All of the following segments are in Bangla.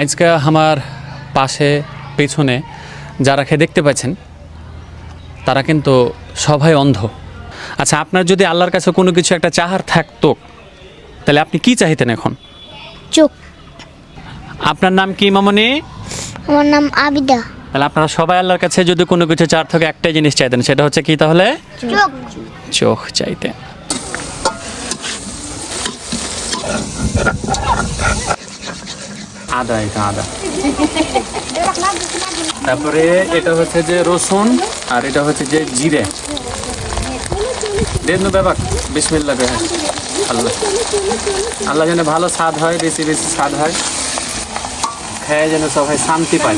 আজকে আমার পাশে পেছনে যারা খেয়ে দেখতে পাচ্ছেন তারা কিন্তু সবাই অন্ধ। আচ্ছা আপনার যদি আল্লাহর কাছে কোনো কিছু একটা চাহার থাকতো তাহলে আপনি কি চাইতেন এখন? চোখ। আপনার নাম কি মামনি? আমার নাম আবিদা। তাহলে আপনারা সবাই আল্লাহর কাছে যদি কোনো কিছু চার থেকে একটাই জিনিস চাইতেন সেটা হচ্ছে কি তাহলে? চোখ। চোখ চাইতেন। আদা এটা আদা। তারপরে এটা হচ্ছে যে রসুন আর এটা হচ্ছে যে জিরে। দেন ব্যাপার বিসমিল্লাহ হ্যাঁ আল্লাহ। আল্লাহ যেন ভালো স্বাদ হয় বেশি বেশি স্বাদ হয়। খেয়ে যেন সবাই শান্তি পায়।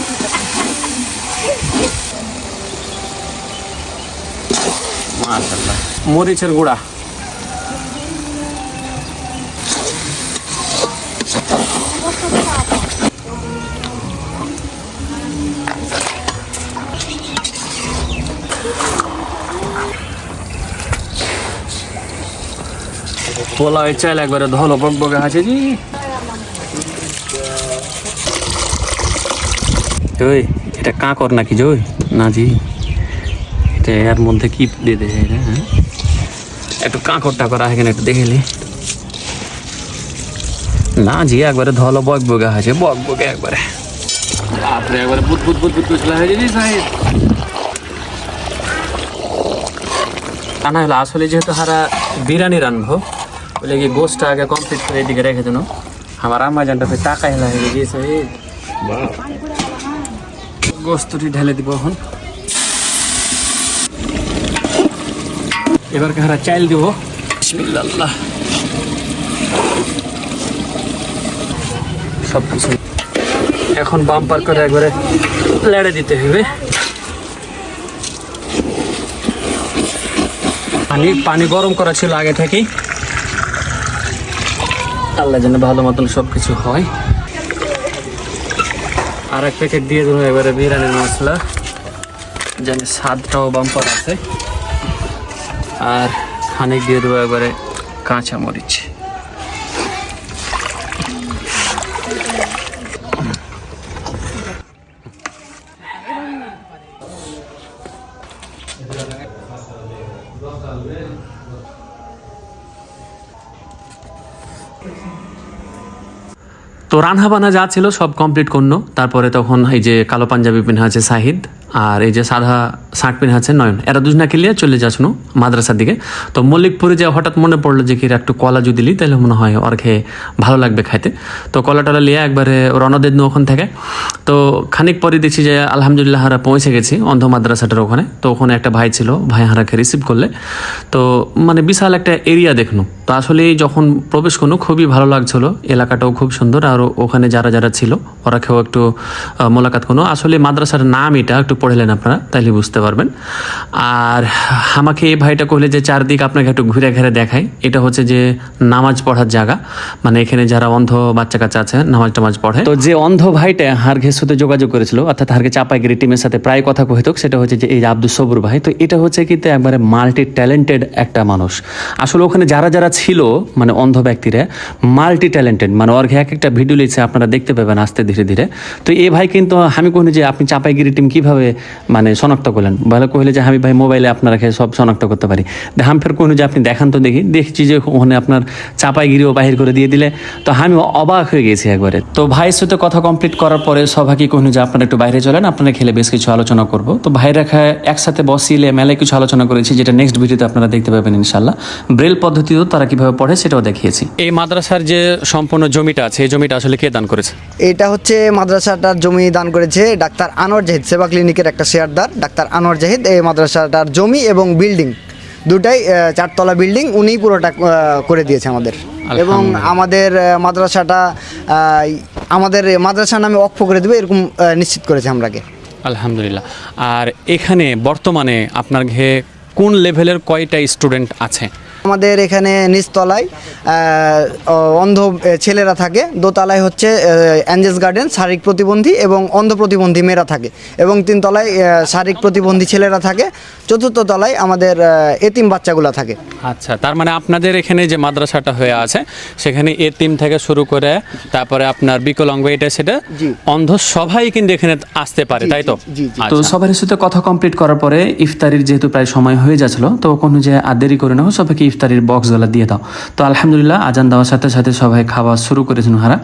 মাশাল্লাহ মরিচের গুঁড়া। পোলাও চাইল একবারে ধলো, বক বকে আছে জি। ওই এটা কাঁকর নাকি জয়? না জি। এটা এর মধ্যে কি দিয়ে দেয় এটা হ্যাঁ? একটু কাঁকর টাকর আছে কিনা একটু দেখেলি না। জি, একবারে ধলো, বক বকে আছে বক বকে একবারে। বাপরে একবারে বুট বুট বুট বুট করে হয়ে যাবি সাহেব। তা না হলে। আসলে যেহেতু হারা বিরিয়ানি রানবো বলে কি গোষ্ঠটা আগে কমপ্লিট করে এদিকে রেখে দেন আমার আম্মা জানটা ফের টাকা হেলা হয়ে গিয়েছে গোস্তটি ঢেলে দিব এখন। এবার কাহারা চাইল দিব? বিসমিল্লাহ সব কিছু এখন বাম্পার করে একবারে লেড়ে দিতে হবে। পানি পানি গরম করা ছিল আগে থেকেই। আল্লাহ যেন ভালো মতন সব কিছু হয়। আর এক প্যাকেট দিয়ে দেবো এবারে বিরিয়ানির মশলা। যেন স্বাদটাও বাম্পার আছে। আর খানিক দিয়ে দেবো এবারে কাঁচা তো রান্না বান্না যা ছিল সব কমপ্লিট করল। তারপরে তখন এই যে কালো পাঞ্জাবি পিনা আছে সাহিদ। আর এই যে সাদা শার্ট পিনা আছে, নয়ন এরা দুজনা খেলিয়ে চলে যাচ্ছিল মাদ্রাসার দিকে। তো মল্লিকপুরে যে হঠাৎ মনে পড়ল যে কি একটু কলা যদি দিলি তাহলে মনে হয় ওর খেয়ে ভালো লাগবে খাইতে। তো কলা টলা লিয়ে একবারে রওনা দিন ওখান থেকে। তো খানিক পরে দেখছি যে আলহামদুলিল্লাহ হারা পৌঁছে গেছি অন্ধ মাদ্রাসাটার ওখানে। তো ওখানে একটা ভাই ছিল, ভাই হারাকে রিসিভ করলে। তো মানে বিশাল একটা এরিয়া দেখল তো আসলে যখন প্রবেশ করল খুবই ভালো লাগছিল। এলাকাটাও খুব সুন্দর। আর ওখানে যারা যারা ছিল, ওরা কেউ একটু মোলাকাত করল আসলে মাদ্রাসার নাম এটা একটু পড়লেন আপনারা, তাইলে বুঝতে পারবেন। আর আমাকে এই ভাইটা কহলে যে চারদিক আপনাকে একটু ঘুরে ঘেরে দেখায় এটা হচ্ছে যে নামাজ পড়ার জায়গা। মানে এখানে যারা অন্ধ বাচ্চা কাচ্চা আছে, নামাজ টামাজ পড়ে। তো যে অন্ধ ভাইটা হার সাথে যোগাযোগ করেছিল, অর্থাৎ হারকে চাপাইগিরি টিমের সাথে প্রায় কথা কহিত, সেটা হচ্ছে যে এই আব্দুল সবুর ভাই, তো এটা হচ্ছে কিন্তু একবারে মাল্টি ট্যালেন্টেড একটা মানুষ। আসলে ওখানে যারা যারা ছিল মানে অন্ধ ব্যক্তিরা মাল্টি ট্যালেন্টেড মানে অর্ঘে এক একটা ভিডিও লিখছে আপনারা দেখতে পাবেন আস্তে ধীরে ধীরে। তো এই ভাই কিন্তু, আমি কহিনি যে আপনি চাপাইগিরি টিম কীভাবে মানে শনাক্ত করলেন। বলে কহিলে যে আমি ভাই মোবাইলে আপনারা খেয়ে সব শনাক্ত করতে পারি। হাম ফের কহিনি যে আপনি দেখান তো দেখি। দেখছি যে ওখানে আপনার চাপাইগিরিও বাহির করে দিয়ে দিলে। তো আমি অবাক হয়ে গেছি একবারে। তো ভাইয়ের সাথে কথা কমপ্লিট করার পরে সবাইকে কহিনি যে আপনারা একটু বাইরে চলেন আপনারা খেলে বেশ কিছু আলোচনা করব। তো ভাইরা খায় একসাথে বসিলে মেলায় কিছু আলোচনা করেছি যেটা নেক্সট ভিডিওতে আপনারা দেখতে পাবেন ইনশাল্লাহ ব্রেল পদ্ধতিও তারা কীভাবে পড়ে সেটাও দেখিয়েছি। এই মাদ্রাসার যে সম্পূর্ণ জমিটা আছে এই জমিটা আসলে কে দান করেছে? এটা হচ্ছে মাদ্রাসাটার জমি দান করেছে ডাক্তার আনোয়ার জাহিদ সেবা ক্লিনিকের একটা শেয়ারদার ডাক্তার আনোয়ার জাহিদ এই মাদ্রাসাটার জমি এবং বিল্ডিং দুটাই চারতলা বিল্ডিং উনিই পুরোটা করে দিয়েছে আমাদের। এবং আমাদের মাদ্রাসাটা আমাদের মাদ্রাসার নামে অক্ষ করে দেবে এরকম নিশ্চিত করেছে আমরাকে আলহামদুলিল্লাহ। আর এখানে বর্তমানে আপনার ঘে কোন লেভেলের কয়টা স্টুডেন্ট আছে? আমাদের এখানে নিচতলায় অন্ধ ছেলেরা থাকে। দোতলায় হচ্ছে অ্যাঞ্জেস গার্ডেন শারীরিক প্রতিবন্ধী এবং অন্ধ প্রতিবন্ধী মেয়েরা থাকে। এবং তিনতলায় শারীরিক প্রতিবন্ধী ছেলেরা থাকে। চতুর্থ তলায় আমাদের এতিম বাচ্চাগুলো থাকে। আচ্ছা তার মানে আপনাদের এখানে যে মাদ্রাসাটা হয়ে আছে সেখানে এতিম থেকে শুরু করে তারপরে আপনার বিকলাঙ্গ এটা সেটা অন্ধ সবাই কিন্তু এখানে আসতে পারে তাই তো? জি, জি। তো সবার সাথে কথা কমপ্লিট করার পরে ইফতারির যেহেতু প্রায় সময় হয়ে যাচ্ছিল তো কোনো যে আর দেরি করে নাও সবাইকে ইফতারির বক্সগুলো দিয়ে দাও। তো আলহামদুলিল্লাহ আজান দেওয়ার সাথে সাথে সবাই খাওয়া শুরু করেছেন হারা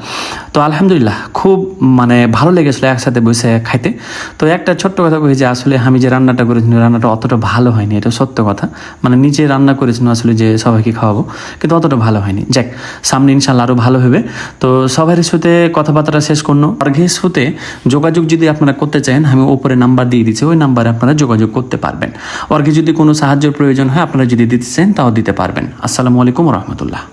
তো আলহামদুলিল্লাহ খুব মানে ভালো লেগেছিলো একসাথে বসে খাইতে। তো একটা ছোট্ট কথা কই যে আসলে আমি যে রান্নাটা করেছিলাম রান্নাটা অতটা ভালো হয়নি, এটা সত্য কথা। মানে নিজে রান্না করেছিল আসলে যে সবাইকে খাওয়াবো, কিন্তু অতটা ভালো হয়নি। যাক, সামনে ইনশাল্লাহ আরও ভালো হবে। তো সবার সাথে কথাবার্তা শেষ করল অর্ঘের সাথে যোগাযোগ যদি আপনারা করতে চান, আমি ওপরে নাম্বার দিয়ে দিচ্ছি, ওই নাম্বারে আপনারা যোগাযোগ করতে পারবেন। অর্ঘে যদি কোনো সাহায্যের প্রয়োজন হয়, আপনারা যদি দিতে চান, তাও দিতে পারবেন আসসালামু আলাইকুম রহমতুল্লাহ